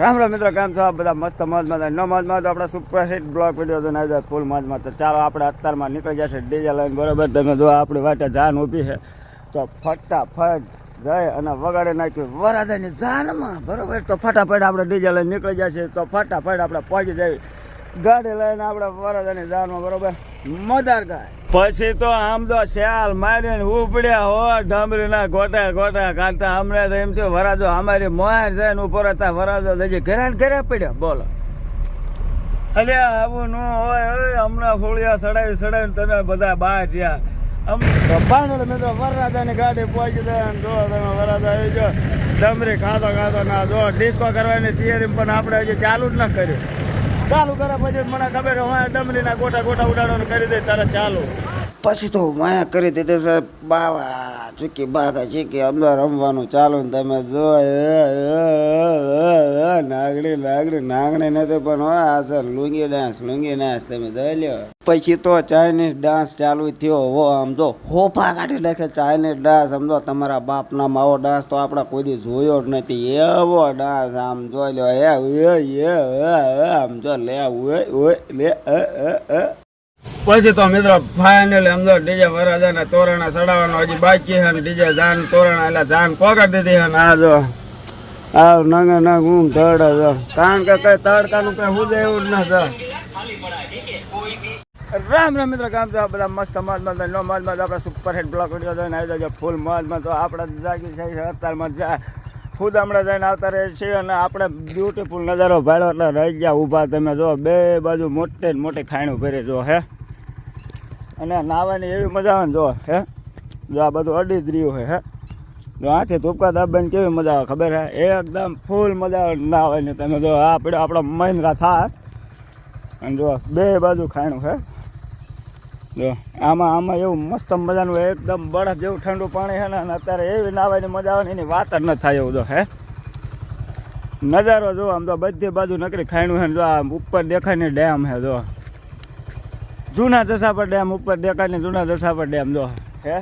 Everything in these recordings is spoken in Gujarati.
રામ રામ મિત્રો, કેમ છો આ બધા મસ્ત મોજમાં ન મોજમાં તો આપણે સુપર બ્લોક વીડિયો જોઈને આવી જાય ફૂલ મોજમાં. તો ચાલો આપણે અત્યારમાં નીકળી જશે ડીજે લઈને બરોબર. તમે જો આપણી વાટે જાન ઊભી છે. તો ફટાફટ જાય અને વગાડે નાખ્યું વરાજાની જાનમાં. બરોબર? તો ફટાફટ આપણે ડીજે લઈને નીકળી જશે તો ફટાફટ આપણે પહોંચી જાય ગાડી લઈને આપણે વરાજાની જાનમાં બરોબર? મદાર ગાય. પછી તો આમ તો શ્યાલ મારીને ઉપડ્યા હો ડામરીના ગોટા ગોટા કાઢતા. હમણાં તો એમ થયું વરાજો અમારી મોહર છે ને ઉપર હતા વરાજો લઈ ઘરે ઘરે પડ્યા. બોલો. અલે, આવું ન હોય હમણાં ફોળિયા સડાવી, સડાવીને તમે બધા બહાર રહ્યા. ફાઇનલ મિત્રો, વરરાજાની ગાડી પહોંચી જાય અને જો તમે, વરરાજા આવી ગયો. ડમરી ખાતો ખાતો ના જો ડિસ્કો કરવાની તૈયારી પણ આપણે હજી ચાલુ જ ન કર્યું. ચાલુ કરે પછી મને ખબર કે હું ડમરીના ગોટા ગોટા ઉડાડવાનું કરી દે, તારે ચાલુ. પછી તો માયા કરી દીધી સાહેબ બાવા ચૂકી બાકા ચૂકી અંદર રમવાનું ચાલુ ને તમે જો નાગડી નાગડી નાગણી નથી પણ આ sir lungi dance lungi dance તમે જોઈ લ્યો. પછી તો ચાઇનીઝ ડાન્સ ચાલુ થયો હો આમ જો હોફા કાઢી નાખે ચાઇનીઝ ડાન્સ સમજો તમારા બાપના માવો ડાન્સ તો આપણે કોઈ દી જોયો જ નથી. એવો ડાન્સ આમ જોઈ લ્યો એ, આમ જો લે ઓય ઓય લે અ એ પછી તો મિત્રો ફાઇનલ એમ ડીજે ડીજે વરાજાના તોરણા ચડાવવાનો, હજી બાકી છે ડીજે જાન તોરણા, એટલે જાન પોકાડી દીધી છે ને આ જો. આ નંગ નંગ હું ધડે જો. કારણ કે કઈ તડકાનું કઈ હું એવું જ ન રામ રામ મિત્ર કામ તો બધા મસ્ત મોજમાં નો મોજમાં આપણે સુપર હિટ બ્લોક વીડિયો જોઈને આવી જજો ફૂલ મોજમાં. તો આપણે જાગી છે અત્યારમાં જાય ખુદ હમણાં જઈને આવતા રહે છીએ અને આપણે બ્યુટીફુલ નજારો ભાડો એટલે રહી ગયા ઊભા. તમે જો બે બાજુ મોટે ને મોટી ખાણું ભરી જો હે. અને નાવાની એવી મજા આવે ને જો, હે? જો આ બધું અડી જ રહ્યું હોય, હે? જો આથી ધૂપકા દાબાની કેવી મજા આવે ખબર હે? એકદમ ફૂલ મજા આવે નાવાની. તમે જો આ પડ્યો આપણો મહિન્દ્રા થા અને જો બે બાજુ ખાણું, હે? જો આમાં આમાં એવું મસ્ત મજાનું એકદમ બળદ જેવું ઠંડુ પાણી છે ને, અને અત્યારે એવી નાવાની મજા આવે ને, એની વાત જ ન થાય એવું જો, હે? નજારો જો આમ તો બધી બાજુ નકરી ખાણું છે ને, જો આમ ઉપર દેખાય ને ડેમ છે, જો. જૂના જસાપર ડેમ ઉપર દેખાય ને જૂના જસાપર ડેમ જો. હે?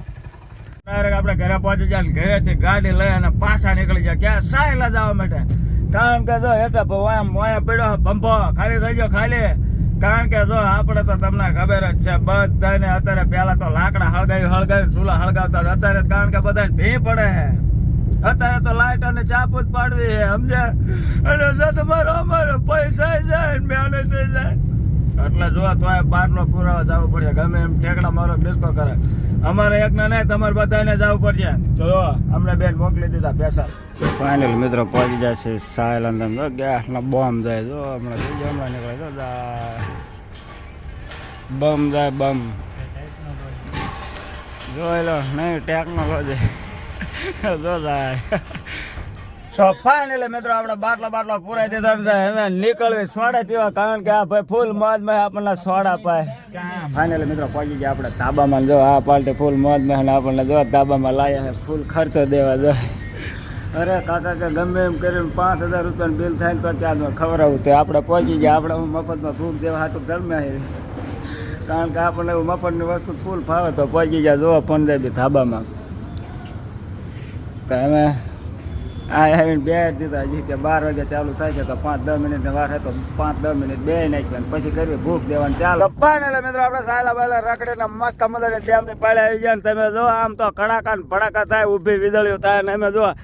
ડાયરેક્ટ આપણે ઘરે પહોંચી જાય ઘરેથી ગાડી લઈ અને પાછા નીકળી જાય ક્યાં? સાયલા જવા માટે. કારણ કે જો એટલે વાયમ વાયા પડ્યો ભંભો ખાલી થઈ ગયો ખાલી. કારણ કે જો આપણે તો તમને ખબર જ છે, બધાને અત્યારે પેલા તો લાકડા હળગાવી હળગાવી ચૂલા હળગાવતા. અત્યારે કારણ કે બધાને ભી પડે છે. અત્યારે તો લાઈટ અને ચાપુ જ પાડવી છે, સમજ્યા? અને તમારો અમારો પૈસા જાય મહેનત થઈ જાય. એટલે જો તોય બારનો પુરાવા જવું પડશે ગમે એમ ઠેકડા મારો ડિસ્કો કરે. અમારે એક ના નહીં, તમારે બધાને જવું પડશે. તો જો, અમને બેન મોકલી દીધા પૈસા ફાઇનલ મિત્રો પહોંચી જાય છે સાયલ અંદર. જો, ગેસના બોમ્બ જાય. જો, હમણાં બીજો હમણાં નીકળે. જાય બમ જાય બમ જોઈ લો, નહીં ટેકનોલોજી જો. જાય તો ફાઇનલી મિત્રો આપણે બાટલા બાટલા પૂરાઈ દીધા છે. હવે નીકળવી સોડા પીવા, કારણ કે આ ભાઈ ફૂલ મોજમાં આપણને સોડા પાય. ફાઇનલી મિત્રો પહોંચી ગયા આપણે તાબામાં જો આ પાલટી ફૂલ મોજમાં આપણને જો તાબામાં લાયા ફૂલ ખર્ચો દેવા જો. અરે કાકા કે ગમે એમ કરીને પાંચ હજાર રૂપિયાનું બિલ થાય તો ત્યાં ખવડાવું. તો આપણે પહોંચી ગયા. આપણે હું મફતમાં ફૂલ દેવા હાટું જન્મ્યા કારણ કે આપણને એવું મફતની વસ્તુ ફૂલ ફાવે તો પહોંચી ગયા. જોવા પંજાબી ધાબામાં. તો અમે આ આવીને બે દીધા. હજી બાર વાગે ચાલુ થાય છે, તો પાંચ દસ મિનિટ વાર તો પાંચ દસ મિનિટ બે નાખી પછી કરવી ભૂખ દેવાની ચાલો. ફાઇનલ મિત્રો આપણે સાયલા બાયલા રખડીને મસ્ત મજાની ડેમની પાડે આવી ગયા ને તમે જો, આમ તો કડાકા ને થાય, ઊભી વીજળીઓ થાય ને અમે જો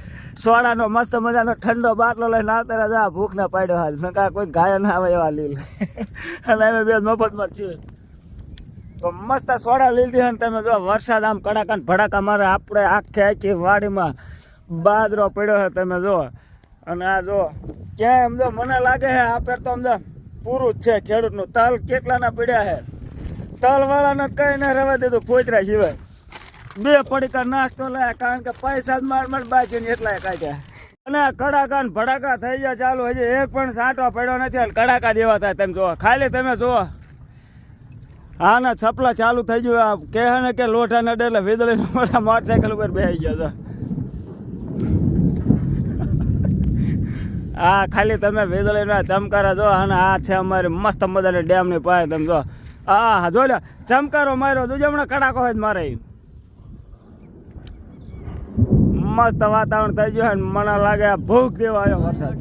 સોડાનો મસ્ત મજાનો ઠંડો બાટલો લઈને આવતા જા ભૂખ ના પાડ્યો હાલ. મેં કાં કોઈ ગાયન ના આવે એવા લીલ. અને અમે બે મફતમાં છીએ. તો મસ્ત સોડા લીધી છે ને તમે જો, વરસાદ આમ કડાકા ને ભડાકા મારે આપણે આખે આખી વાડીમાં બાદરો પડ્યો છે, તમે જો અને આ જો ક્યાંય એમ જો મને લાગે છે, આ પેર તો આમ પૂરું જ છે ખેડૂતનું. તલ કેટલાના પડ્યા છે? તલવાળાને કંઈ ના રહેવા દીધું કોતરા સિવાય બે પડીકા નાખતો લાયા, કારણ કે પૈસા જ માર માર બાકી એટલા કાઢ્યા. અને કડાકા ને ભડાકા થઈ ગયા ચાલુ, હજી એક પણ સાંટો પડ્યો નથી અને કડાકા જેવા થાય તમે જુઓ. ખાલી તમે જુઓ. હા ના છપલા ચાલુ થઈ ગયું, આ કહે ને કે લોઠા નડે એટલે વીજળી મોટા મોટરસાયકલ ઉપર બેસી ગયો આ ખાલી તમે વીજળીના ચમકારા જો અને આ છે અમારી મસ્ત મજાની ડેમની પાસે તમે જો. હા જો લે ચમકારો માર્યો જોજો હમણાં કડાકો હોય મારે મસ્ત વાતાવરણ થઈ ગયું મને લાગે આ ભૂખ દેવા આવ્યો વરસાદ.